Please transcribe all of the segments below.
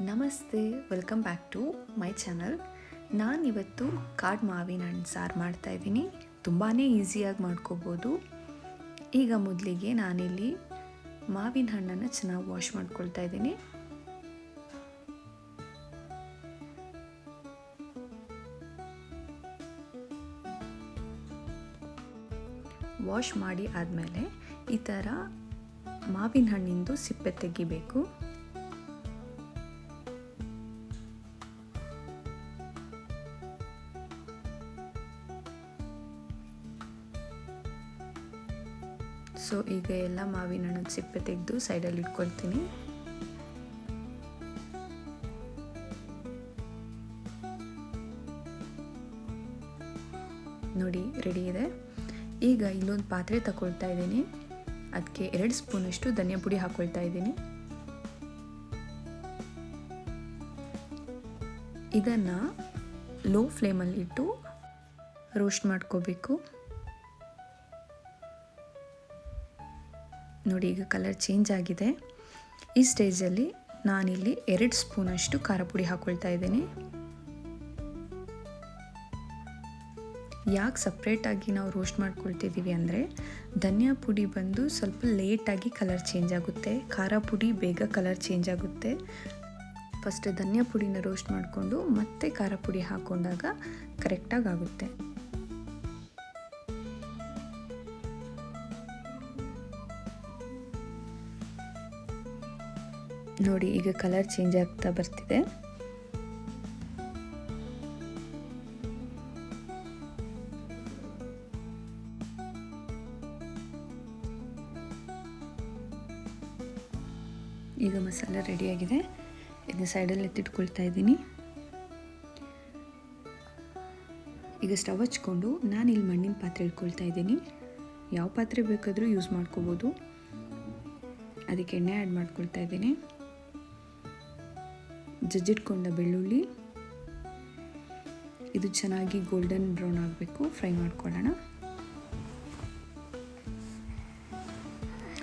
ನಮಸ್ತೆ welcome back to my channel ನಾನಿವತ್ತು ಕಾಡ್ ಮಾವಿನ ಹಣ್ಣು ಸಾರು ಮಾಡ್ತಾಯಿದ್ದೀನಿ ತುಂಬಾ ಈಸಿಯಾಗಿ ಮಾಡ್ಕೋಬೋದು. ಈಗ ಮೊದಲಿಗೆ ನಾನಿಲ್ಲಿ ಮಾವಿನ ಹಣ್ಣನ್ನು ಚೆನ್ನಾಗಿ ವಾಶ್ ಮಾಡ್ಕೊಳ್ತಾ ಇದ್ದೀನಿ. ವಾಶ್ ಮಾಡಿ ಆದಮೇಲೆ ಈ ಥರ ಮಾವಿನ ಹಣ್ಣಿಂದು ಸಿಪ್ಪೆ ತೆಗಿಬೇಕು. ಸೊ ಈಗ ಎಲ್ಲ ಮಾವಿನ ಹಣ್ಣು ಸಿಪ್ಪೆ ತೆಗೆದು ಸೈಡಲ್ಲಿ ಇಟ್ಕೊಳ್ತೀನಿ. ನೋಡಿ ರೆಡಿ ಇದೆ. ಈಗ ಇಲ್ಲೊಂದು ಪಾತ್ರೆ ತಗೊಳ್ತಾ ಇದ್ದೀನಿ. ಅದಕ್ಕೆ ಎರಡು ಸ್ಪೂನಷ್ಟು ಧನಿಯಾ ಪುಡಿ ಹಾಕ್ಕೊಳ್ತಾ ಇದ್ದೀನಿ. ಇದನ್ನು ಲೋ ಫ್ಲೇಮಲ್ಲಿಟ್ಟು ರೋಸ್ಟ್ ಮಾಡ್ಕೋಬೇಕು. ನೋಡಿ ಈಗ ಕಲರ್ ಚೇಂಜ್ ಆಗಿದೆ. ಈ ಸ್ಟೇಜಲ್ಲಿ ನಾನಿಲ್ಲಿ ಎರಡು ಸ್ಪೂನಷ್ಟು ಖಾರ ಪುಡಿ ಹಾಕ್ಕೊಳ್ತಾ ಇದ್ದೀನಿ. ಯಾಕೆ ಸಪ್ರೇಟಾಗಿ ನಾವು ರೋಸ್ಟ್ ಮಾಡ್ಕೊಳ್ತಿದ್ದೀವಿ ಅಂದರೆ ಧನಿಯಾ ಪುಡಿ ಬಂದು ಸ್ವಲ್ಪ ಲೇಟಾಗಿ ಕಲರ್ ಚೇಂಜ್ ಆಗುತ್ತೆ. ಖಾರ ಪುಡಿ ಬೇಗ ಕಲರ್ ಚೇಂಜ್ ಆಗುತ್ತೆ. ಫಸ್ಟ್ ಧನಿಯಾ ಪುಡಿನ ರೋಸ್ಟ್ ಮಾಡಿಕೊಂಡು ಮತ್ತೆ ಖಾರ ಪುಡಿ ಹಾಕ್ಕೊಂಡಾಗ ಕರೆಕ್ಟಾಗಿ ಆಗುತ್ತೆ. ನೋಡಿ, ಈಗ ಕಲರ್ ಚೇಂಜ್ ಆಗ್ತಾ ಬರ್ತಿದೆ. ಈಗ ಮಸಾಲ ರೆಡಿಯಾಗಿದೆ ಇದನ್ನ ಸೈಡಲ್ಲಿ ಎತ್ತಿಟ್ಕೊಳ್ತಾ ಇದ್ದೀನಿ. ಈಗ ಸ್ಟವ್ ಹಚ್ಕೊಂಡು ನಾನು ಇಲ್ಲಿ ಮಣ್ಣಿನ ಪಾತ್ರೆ ಇಟ್ಕೊಳ್ತಾ ಇದ್ದೀನಿ. ಯಾವ ಪಾತ್ರೆ ಬೇಕಾದರೂ ಯೂಸ್ ಮಾಡ್ಕೋಬೋದು. ಅದಕ್ಕೆ ಎಣ್ಣೆ ಆ್ಯಡ್ ಮಾಡ್ಕೊಳ್ತಾ ಇದ್ದೀನಿ. ಜಜ್ಜಿಟ್ಕೊಂಡ ಬೆಳ್ಳುಳ್ಳಿ. ಇದು ಚೆನ್ನಾಗಿ ಗೋಲ್ಡನ್ ಬ್ರೌನ್ ಆಗಬೇಕು. ಫ್ರೈ ಮಾಡ್ಕೊಳ್ಳೋಣ.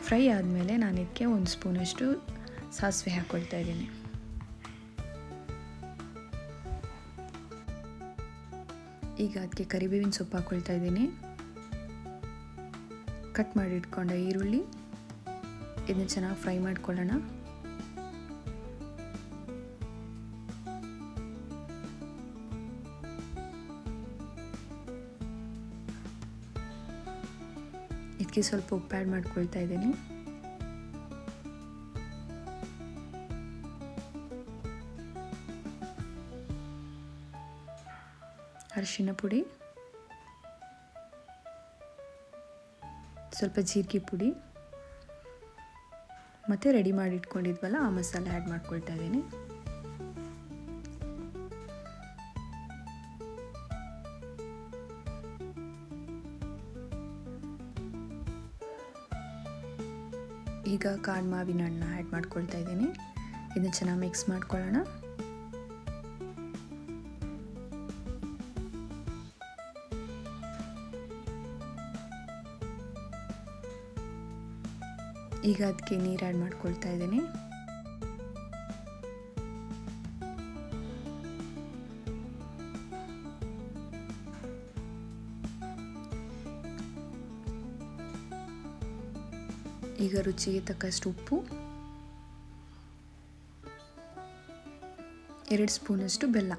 ಫ್ರೈ ಆದಮೇಲೆ ನಾನು ಇದಕ್ಕೆ ಒಂದು ಸ್ಪೂನಷ್ಟು ಸಾಸಿವೆ ಹಾಕ್ಕೊಳ್ತಾ ಇದ್ದೀನಿ. ಈಗ ಅದಕ್ಕೆ ಕರಿಬೇವಿನ ಸೊಪ್ಪು ಹಾಕ್ಕೊಳ್ತಾ ಇದ್ದೀನಿ. ಕಟ್ ಮಾಡಿ ಇಟ್ಕೊಂಡ ಈರುಳ್ಳಿ. ಇದನ್ನ ಚೆನ್ನಾಗಿ ಫ್ರೈ ಮಾಡ್ಕೊಳ್ಳೋಣ. ಇದಕ್ಕೆ ಸ್ವಲ್ಪ ಉಪ್ಪು ಆ್ಯಡ್ ಮಾಡ್ಕೊಳ್ತಾ ಇದ್ದೀನಿ. ಅರಿಶಿನ ಪುಡಿ. ಸ್ವಲ್ಪ ಜೀರಿಗೆ ಪುಡಿ. ಮತ್ತು ರೆಡಿ ಮಾಡಿ ಇಟ್ಕೊಂಡಿದ್ವಲ್ಲ ಆ ಮಸಾಲೆ ಆ್ಯಡ್ ಮಾಡ್ಕೊಳ್ತಾ ಇದ್ದೀನಿ. ಈಗ ಕಾಡು ಮಾವಿನ ಹಣ್ಣು ಆ್ಯಡ್ ಮಾಡ್ಕೊಳ್ತಾ ಇದ್ದೀನಿ. ಇದನ್ನು ಚೆನ್ನಾಗಿ ಮಿಕ್ಸ್ ಮಾಡ್ಕೊಳ್ಳೋಣ. ಈಗ ಅದಕ್ಕೆ ನೀರು ಆ್ಯಡ್ ಮಾಡ್ಕೊಳ್ತಾ ಇದ್ದೀನಿ. ಈಗ ರುಚಿಗೆ ತಕ್ಕಷ್ಟು ಉಪ್ಪು. ಎರಡು ಸ್ಪೂನಷ್ಟು ಬೆಲ್ಲ.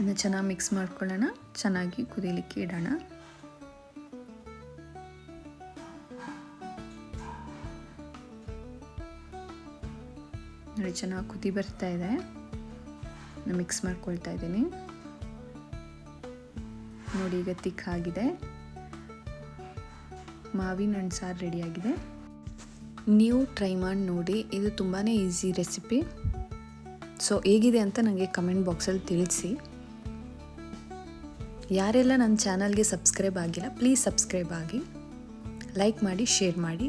ಇನ್ನು ಚೆನ್ನಾಗಿ ಮಿಕ್ಸ್ ಮಾಡ್ಕೊಳ್ಳೋಣ. ಚೆನ್ನಾಗಿ ಕುದಿಲಿಕ್ಕೆ ಇಡೋಣ. ನೋಡಿ ಚೆನ್ನಾಗಿ ಕುದಿ ಬರ್ತಾ ಇದೆ. ನಾನು ಮಿಕ್ಸ್ ಮಾಡ್ಕೊಳ್ತಾ ಇದ್ದೀನಿ. ನೋಡಿ ಈಗ ತಿಕ್ಕಾಗಿದೆ ಮಾವಿನ ಹಣ್ಣು ಸಾರು ರೆಡಿಯಾಗಿದೆ ನೀವು ಟ್ರೈ ಮಾಡಿ ನೋಡಿ, ಇದು ತುಂಬಾ ಈಸಿ ರೆಸಿಪಿ ಸೊ ಹೇಗಿದೆ ಅಂತ ನನಗೆ ಕಮೆಂಟ್ ಬಾಕ್ಸಲ್ಲಿ ತಿಳಿಸಿ. ಯಾರೆಲ್ಲ ನನ್ನ ಚಾನಲ್ಗೆ ಸಬ್ಸ್ಕ್ರೈಬ್ ಆಗಿಲ್ಲ ಪ್ಲೀಸ್ ಸಬ್ಸ್ಕ್ರೈಬ್ ಆಗಿ. ಲೈಕ್ ಮಾಡಿ ಶೇರ್ ಮಾಡಿ.